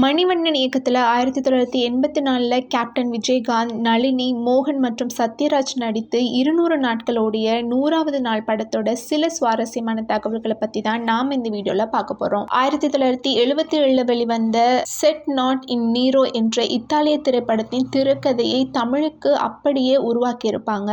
மணிவண்ணன் இயக்கத்தில் ஆயிரத்தி தொள்ளாயிரத்தி எண்பத்தி நாலில் கேப்டன் விஜயகாந்த் நளினி மோகன் மற்றும் சத்யராஜ் நடித்து இருநூறு நாட்களோடைய நூறாவது நாள் படத்தோட சில சுவாரஸ்யமான தகவல்களை பற்றி தான் நாம் இந்த வீடியோவில் பார்க்க போகிறோம் ஆயிரத்தி தொள்ளாயிரத்தி எழுபத்தி ஏழில் வெளிவந்த செட் நாட் இன் நீரோ என்ற இத்தாலிய திரைப்படத்தின் திரைக்கதையை தமிழுக்கு அப்படியே உருவாக்கியிருப்பாங்க.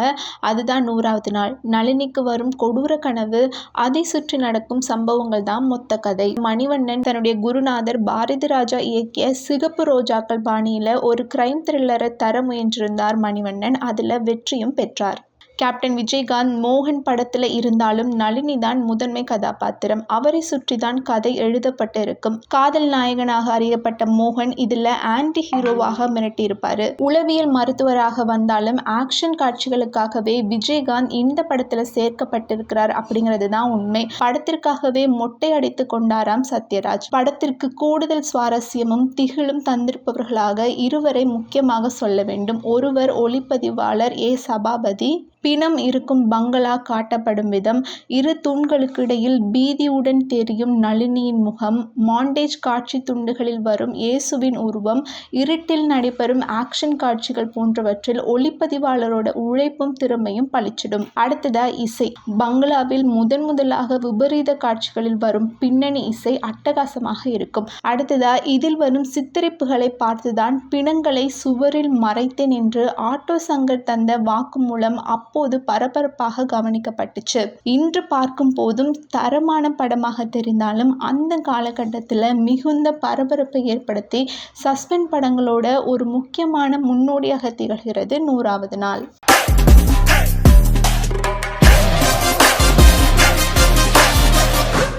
அதுதான் நூறாவது நாள். நளினிக்கு வரும் கொடூர கனவு அதை சுற்றி நடக்கும் சம்பவங்கள் தான் மொத்த கதை. மணிவண்ணன் தன்னுடைய குருநாதர் பாரதி ராஜா இயக்கிய சிகப்பு ரோஜாக்கள் பாணியில் ஒரு கிரைம் த்ரில்லரை தர முயன்றிருந்தார் மணிவண்ணன். அதில் வெற்றியும் பெற்றார். கேப்டன் விஜயகாந்த் மோகன் படத்தில் இருந்தாலும் நளினி தான் முதன்மை கதாபாத்திரம். அவரை சுற்றி தான் கதை எழுதப்பட்டு இருக்கும் காதல் நாயகனாக அறியப்பட்ட மோகன் இதில் ஆன்டி ஹீரோவாக மிரட்டியிருப்பார். உளவியல் மருத்துவராக வந்தாலும் ஆக்ஷன் காட்சிகளுக்காகவே விஜயகாந்த் இந்த படத்தில் சேர்க்கப்பட்டிருக்கிறார் அப்படிங்கிறது தான் உண்மை. படத்திற்காகவே மொட்டை அடித்து கொண்டாராம் சத்யராஜ். படத்திற்கு கூடுதல் சுவாரஸ்யமும் திகிலும் தந்திருப்பவர்களாக இருவரை முக்கியமாக சொல்ல வேண்டும். ஒருவர் ஒளிப்பதிவாளர் ஏ சபாபதி பிணம் இருக்கும் பங்களா காட்டப்படும் விதம். இரு தூண்களுக்கு இடையில் பீதியுடன் தெரியும் நளினியின் முகம். மாண்டேஜ் காட்சி துண்டுகளில் வரும் இயேசுவின் உருவம். இருட்டில் நடைபெறும் ஆக்ஷன் காட்சிகள் போன்றவற்றில் ஒளிப்பதிவாளரோட உழைப்பும் திறமையும் பளிச்சிடும். அடுத்ததா இசை. பங்களாவில் முதன் முதலாக விபரீத காட்சிகளில் வரும் பின்னணி இசை அட்டகாசமாக இருக்கும். அடுத்ததா இதில் வரும் சித்தரிப்புகளை பார்த்துதான் பிணங்களை சுவரில் மறைத்தேன் என்று ஆட்டோ சங்கர் தந்த வாக்குமூலம் அப் அப்போது பரபரப்பாக கவனிக்கப்பட்டுச்சு. இன்று பார்க்கும் போதும் தரமான படமாக தெரிந்தாலும் அந்த காலகட்டத்தில் மிகுந்த பரபரப்பை ஏற்படுத்தி சஸ்பெண்ட் படங்களோட ஒரு முக்கியமான முன்னோடியாக திகழ்கிறது நூறாவது நாள்.